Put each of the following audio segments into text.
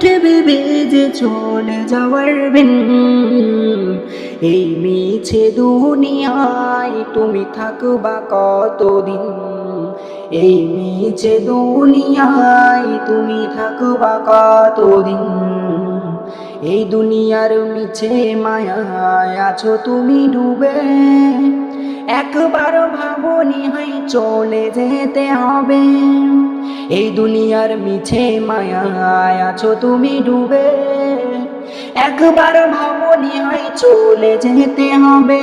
উঠবে বেজে চলে যাওয়ার বিন? এই মিছে দুনিয়ায় তুমি থাকবা কতদিন? এই মিছে দুনিয়ায় তুমি থাকবা কতদিন? এই দুনিয়ার মিছে মায়ায় আছো তুমি ডুবে। একবার ভাবনি হয় চলে যেতে হবে। এই দুনিয়ার মিছে মায়ায় আছো তুমি ডুবে। একবার ভাবনি হয় চলে যেতে হবে।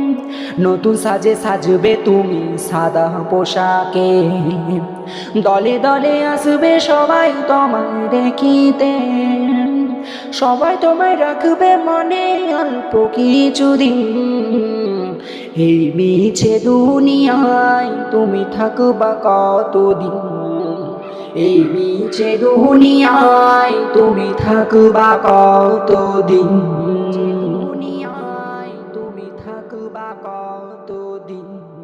নতুন সাজে সাজবে তুমি সাদা পোশাকে। দলে দলে আসবে সবাই তোমায় দেখিতে। সবাই তোমায় রাখবে মনে অল্প কিছুদিন এই মিছে দুনিয়ায় তুমি থাকবা কতদিন? এই মিছে দুনিয়ায় তুমি থাকবা কতদিন? cứ ba co tu đình